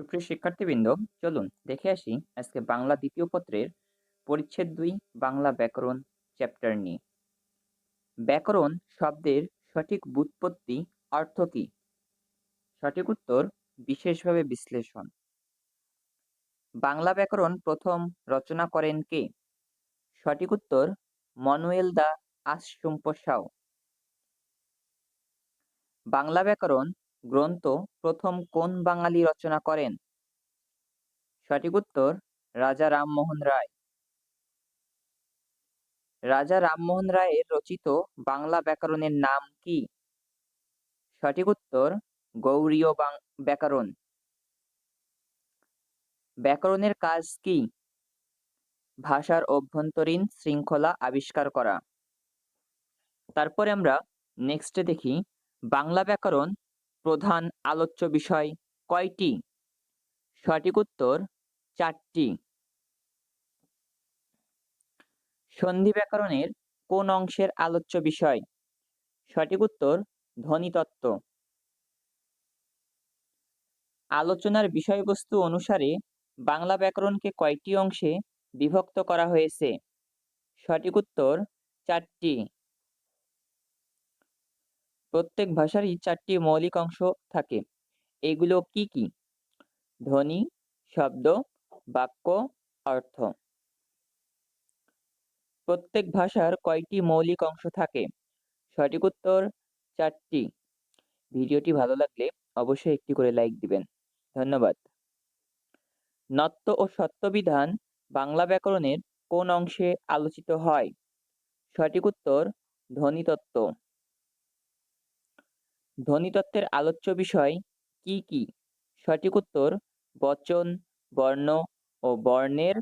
সুপ্রিয় শিক্ষার্থীবৃন্দ, চলুন দেখে আসি আজকে বাংলা দ্বিতীয় পত্রের পরিচ্ছেদ দুই, বাংলা ব্যাকরণ, চ্যাপ্টার নিয়ে। ব্যাকরণ শব্দের সঠিক বুৎপত্তি অর্থ কি? সঠিক উত্তর, বিশেষভাবে বিশ্লেষণ। বাংলা ব্যাকরণ প্রথম রচনা করেন কে? সঠিক উত্তর, মনুয়েল দা আশসুম্পসাও বাংলা ব্যাকরণ গ্রন্থ প্রথম কোন বাঙালি রচনা করেন? সঠিক উত্তর, রাজা রামমোহন রায়। রাজা রামমোহন রায়ের রচিত বাংলা ব্যাকরণের নাম কি? সঠিক উত্তর, গৌরীয় ব্যাকরণ। ব্যাকরণের কাজ কি? ভাষার অভ্যন্তরীণ শৃঙ্খলা আবিষ্কার করা। তারপরে আমরা নেক্সটে দেখি, বাংলা ব্যাকরণ প্রধান আলোচ্য বিষয় কয়টি? সঠিক উত্তর, চারটি। সন্ধি ব্যাকরণের কোন অংশের আলোচ্য বিষয়? সঠিক উত্তর ধ্বনিতত্ত্ব আলোচনার বিষয়বস্তু অনুসারে বাংলা ব্যাকরণকে কয়টি অংশে বিভক্ত করা হয়েছে? সঠিক উত্তর, চারটি। প্রত্যেক ভাষারই চারটি মৌলিক অংশ থাকে। এগুলো কি কি? ধ্বনি, শব্দ, বাক্য, অর্থ। প্রত্যেক ভাষার কয়টি মৌলিক অংশ থাকে? সঠিক উত্তর চারটি। ভিডিওটি ভালো লাগলে অবশ্যই একটি করে লাইক দিবেন। ধন্যবাদ। নত্ব ও সত্যবিধান বাংলা ব্যাকরণের কোন অংশে আলোচিত হয়? সঠিক উত্তর ধ্বনিতত্ত্ব ধ্বনিতত্ত্বের আলোচ্য বিষয় কি কি? সঠিক উত্তর, বচন, বর্ণ ও বর্ণের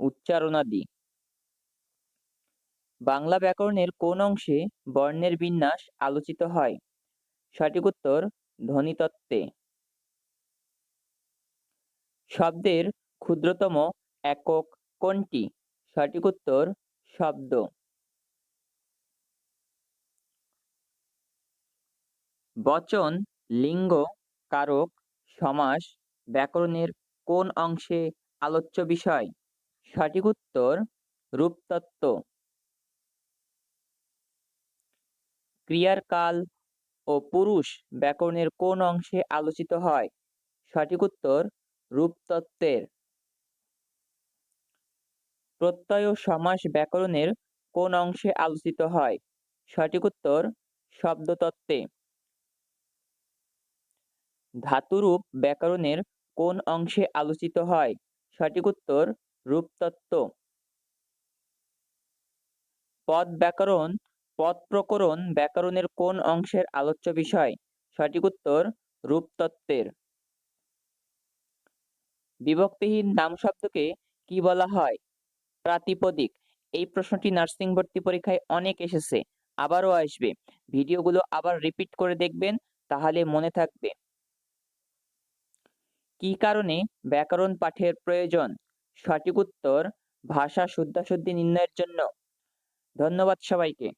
উচ্চারণাদি। বাংলা ব্যাকরণের কোন অংশে বর্ণের বিন্যাস আলোচিত হয়? সঠিক উত্তর ধ্বনিতত্ত্বে শব্দের ক্ষুদ্রতম একক কোনটি? সঠিক উত্তর, শব্দ। বচন, লিঙ্গ, কারক, সমাস, ব্যাকরণের কোন অংশে আলোচ্য বিষয়? সঠিক উত্তর, রূপতত্ত্ব। ক্রিয়ার কাল ও পুরুষ ব্যাকরণের কোন অংশে আলোচিত হয়? সঠিক উত্তর, রূপতত্ত্বের। প্রত্যয় সমাস ব্যাকরণের কোন অংশে আলোচিত হয়? সঠিক উত্তর, শব্দতত্ত্বে। ধাতুরূপ ব্যাকরণের কোন অংশে আলোচিত হয়? সঠিক উত্তর, রূপতত্ত্ব। পদ ব্যাকরণ, পদ প্রকরণ ব্যাকরণের কোন অংশের আলোচ্য বিষয়? সঠিক উত্তর, রূপতত্ত্বের। বিভক্তিহীন নাম শব্দকে কি বলা হয়? প্রাতিপদিক। এই প্রশ্নটি নার্সিং ভর্তি পরীক্ষায় অনেক এসেছে, আবারও আসবে। ভিডিওগুলো আবার রিপিট করে দেখবেন, তাহলে মনে থাকবে। কি কারণে ব্যাকরণ পাঠের প্রয়োজন? সঠিক উত্তর ভাষা শুদ্ধাশুদ্ধি নির্ণয়ের জন্য। ধন্যবাদ সবাইকে।